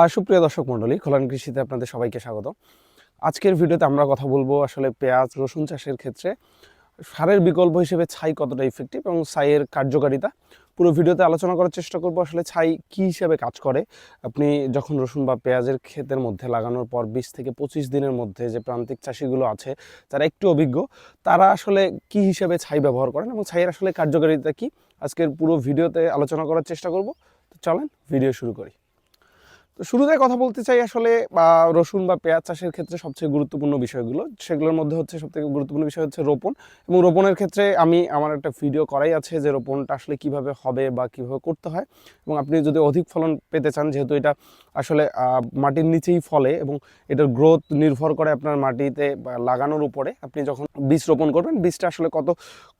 আর সুপ্রিয় দর্শক মণ্ডলী, খোলান কৃষিতে আপনাদের সবাইকে স্বাগত আজকের ভিডিওতে আমরা কথা বলব আসলে পেঁয়াজ, রসুন চাষের ক্ষেত্রে। সারের বিকল্প হিসেবে ছাই কতটা ইফেক্টিভ এবং ছাইয়ের কার্যকারিতা? পুরো ভিডিওতে আলোচনা করার চেষ্টা করব আসলে ছাই কী হিসেবে কাজ করে। আপনি যখন রসুন বা পেঁয়াজের ক্ষেতের মধ্যে লাগানোর পর বিশ থেকে পঁচিশ দিনের মধ্যে যে প্রান্তিক চাষিগুলো আছে যারা একটু অভিজ্ঞ, তারা আসলে কি হিসেবে ছাই ব্যবহার করেন এবং ছাইয়ের আসলে কার্যকারিতা কি? আজকের পুরো ভিডিওতে আলোচনা করার চেষ্টা করব। তো চলেন, ভিডিও শুরু করি। তো শুরুতে কথা বলতে চাই আসলে, বা রসুন বা পেঁয়াজ চাষের ক্ষেত্রে সবচেয়ে গুরুত্বপূর্ণ বিষয়গুলো। সেগুলোর মধ্যে হচ্ছে সবথেকে গুরুত্বপূর্ণ বিষয় হচ্ছে রোপণ। এবং রোপণের ক্ষেত্রে আমি আমার একটা ভিডিও করাই আছে যে রোপণটা আসলে কীভাবে হবে বা কীভাবে করতে হয়। এবং আপনি যদি অধিক ফলন পেতে চান, যেহেতু এটা আসলে মাটির নিচেই ফলে এবং এটার গ্রোথ নির্ভর করে আপনার মাটিতে লাগানোর উপরে। আপনি যখন বীজ রোপণ করবেন, বীজটা আসলে কত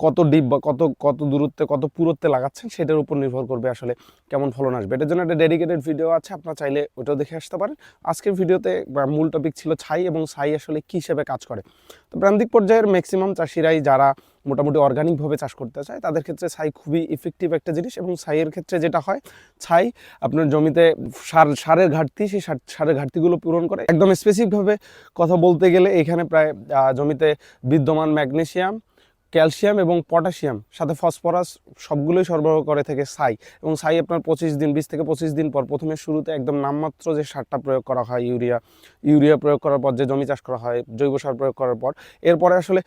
কত ডিপ বা কত কত দূরত্বে, কত পুরত্বে লাগাচ্ছেন, সেটার উপর নির্ভর করবে আসলে কেমন ফলন আসবে। এটার জন্য একটা ডেডিকেটেড ভিডিও আছে, আপনার চাইলে ওটাও দেখে আসতে পারেন। আজকের ভিডিওতে মূল টপিক ছিল ছাই এবং ছাই আসলে কী হিসেবে কাজ করে। তো প্রান্তিক পর্যায়ের ম্যাক্সিমাম চাষিরাই যারা মোটামুটি অর্গানিকভাবে চাষ করতে চায়, তাদের ক্ষেত্রে ছাই খুবই ইফেক্টিভ একটা জিনিস এবং ছাইয়ের ক্ষেত্রে যেটা হয়, ছাই আপনার জমিতে সার, সারের ঘাটতি, সেই সার- সারের ঘাটতিগুলো পূরণ করে। একদম স্পেসিফিকভাবে কথা বলতে গেলে এখানে প্রায় জমিতে বিদ্যমান ম্যাগনেসিয়াম ক্যালসিয়াম এবং পটাশিয়াম, সাথে ফসফরাস সবগুলোই সরবরাহ করে থেকে ছাই এবং ছাই আপনার পঁচিশ দিন, বিশ থেকে পঁচিশ দিন পর প্রথমে শুরুতে একদম নামমাত্র যে সারটা প্রয়োগ করা হয়, ইউরিয়া ইউরিয়া প্রয়োগ করার পর, যে জমি চাষ করা হয়, জৈব সার প্রয়োগ করার পর, এরপরে আসলে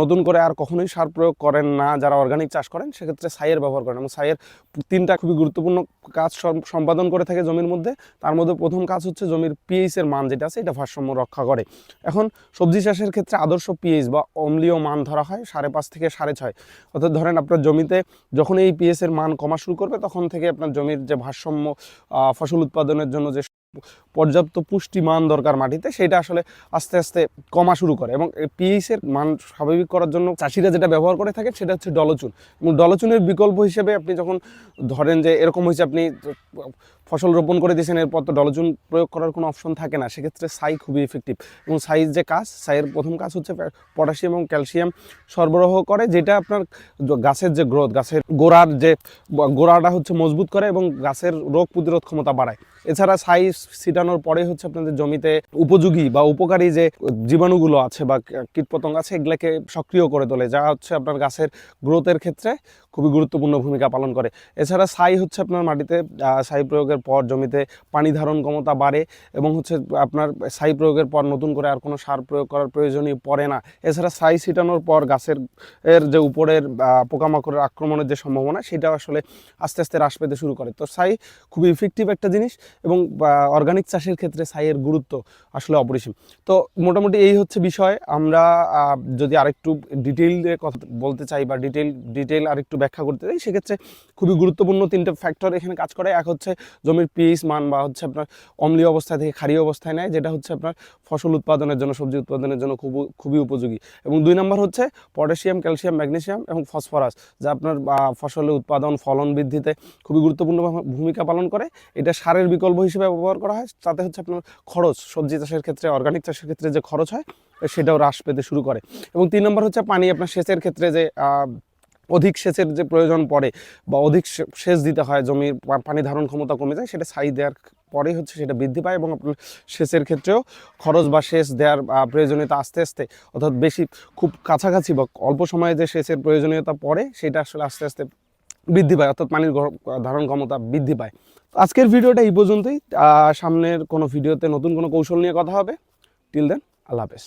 নতুন করে আর কখনোই সার প্রয়োগ করেন না যারা অর্গানিক চাষ করেন, সেক্ষেত্রে ছাইয়ের ব্যবহার করেন। এবং ছাইয়ের তিনটা খুবই গুরুত্বপূর্ণ কাজ সম্পাদন করে থাকে জমির মধ্যে। তার মধ্যে প্রথম কাজ হচ্ছে জমির পিএইচের মান যেটা আছে, এটা ভারসাম্য রক্ষা করে। এখন সবজি চাষের ক্ষেত্রে আদর্শ পিএইচ বা অম্লীয় মান ধরা হয় সাড়ে পাঁচ থেকে সাড়ে ছয়। অর্থাৎ ধরেন আপনার জমিতে যখন এই পিএসের মান কমা শুরু করবে, তখন থেকে আপনার জমির যে ভারসাম্য ফসল উৎপাদনের জন্য যে পর্যাপ্ত পুষ্টি মান দরকার মাটিতে, সেটা আসলে আস্তে আস্তে কমা শুরু করে। এবং পিএইচ এর মান স্বাভাবিক করার জন্য চাষিরা যেটা ব্যবহার করে থাকে সেটা হচ্ছে ডলচুন। এবং ডলচুনের বিকল্প হিসেবে আপনি যখন ধরেন যে এরকম হয়েছে, আপনি ফসল রোপণ করে দিয়েছেন, এরপর তো ডলচুন প্রয়োগ করার কোনো অপশন থাকে না। সেক্ষেত্রে সাই খুবই ইফেক্টিভ এবং সাইজ যে কাজ সাইয়ের প্রথম কাজ হচ্ছে পটাশিয়াম এবং ক্যালসিয়াম সরবরাহ করে, যেটা আপনার গাছের যে গ্রোথ, গাছের গোড়ার যে গোড়াটা হচ্ছে মজবুত করে এবং গাছের রোগ প্রতিরোধ ক্ষমতা বাড়ায়। এছাড়া সাই ছিটানোর পরে হচ্ছে আপনাদের জমিতে উপযোগী বা উপকারী যে জীবাণুগুলো আছে বা কীটপতঙ্গ আছে, এগুলোকে সক্রিয় করে তোলে, যা হচ্ছে আপনার গাছের গ্রোথের ক্ষেত্রে খুবই গুরুত্বপূর্ণ ভূমিকা পালন করে। এছাড়া ছাই হচ্ছে আপনার মাটিতে ছাই প্রয়োগের পর জমিতে পানি ধারণ ক্ষমতা বাড়ে এবং হচ্ছে আপনার ছাই প্রয়োগের পর নতুন করে আর কোনো সার প্রয়োগ করার প্রয়োজনই পড়ে না। এছাড়া ছাই ছিটানোর পর গাছের, এর যে উপরের পোকামাকড়ের আক্রমণের যে সম্ভাবনা সেটা আসলে আস্তে আস্তে হ্রাস পেতে শুরু করে। তো ছাই খুবই ইফেক্টিভ একটা জিনিস এবং অর্গানিক চাষের ক্ষেত্রে ছাইয়ের গুরুত্ব আসলে অপরিসীম। তো মোটামুটি এই হচ্ছে বিষয়। আমরা যদি আরেকটু ডিটেইলে কথা বলতে চাই বা ডিটেইল ডিটেইল আরেকটু ব্যাখ্যা করতে চাই, সেক্ষেত্রে খুবই গুরুত্বপূর্ণ তিনটে ফ্যাক্টর এখানে কাজ করে। এক হচ্ছে জমির পিএইচ মান বা হচ্ছে আপনার অম্লীয় অবস্থা থেকে ক্ষারীয় অবস্থায় নেয়, যেটা হচ্ছে আপনার ফসল উৎপাদনের জন্য, সবজি উৎপাদনের জন্য খুব খুবই উপযোগী। এবং দুই নম্বর হচ্ছে পটাশিয়াম ক্যালসিয়াম ম্যাগনেসিয়াম এবং ফসফরাস যা আপনার ফসলের উৎপাদন, ফলন বৃদ্ধিতে খুবই গুরুত্বপূর্ণ ভূমিকা পালন করে। এটা সারের বিকল্প হিসেবে ব্যবহার করা হয়, তাতে হচ্ছে আপনার খরচ, সবজি চাষের ক্ষেত্রে অর্গানিক চাষের ক্ষেত্রে যে খরচ হয়, সেটাও হ্রাস পেতে শুরু করে। এবং তিন নম্বর হচ্ছে পানি, আপনার সেচের ক্ষেত্রে যে অধিক সেচের যে প্রয়োজন পড়ে বা অধিক সেচ দিতে হয়, জমির পানি ধারণ ক্ষমতা কমে যায়, সেটা ছাই দেওয়ার পরেই হচ্ছে সেটা বৃদ্ধি পায় এবং আপনার সেচের ক্ষেত্রেও খরচ বা সেচ দেওয়ার প্রয়োজনীয়তা আস্তে আস্তে, অর্থাৎ বেশি খুব কাছাকাছি বা অল্প সময়ে যে সেচের প্রয়োজনীয়তা পড়ে, সেটা আসলে আস্তে আস্তে বৃদ্ধি পায়, অর্থাৎ পানির ধারণ ক্ষমতা বৃদ্ধি পায়। আজকের ভিডিওটা এই পর্যন্তই। সামনের কোনো ভিডিওতে নতুন কোনো কৌশল নিয়ে কথা হবে। টিল দেন আল্লাহ হাফেজ।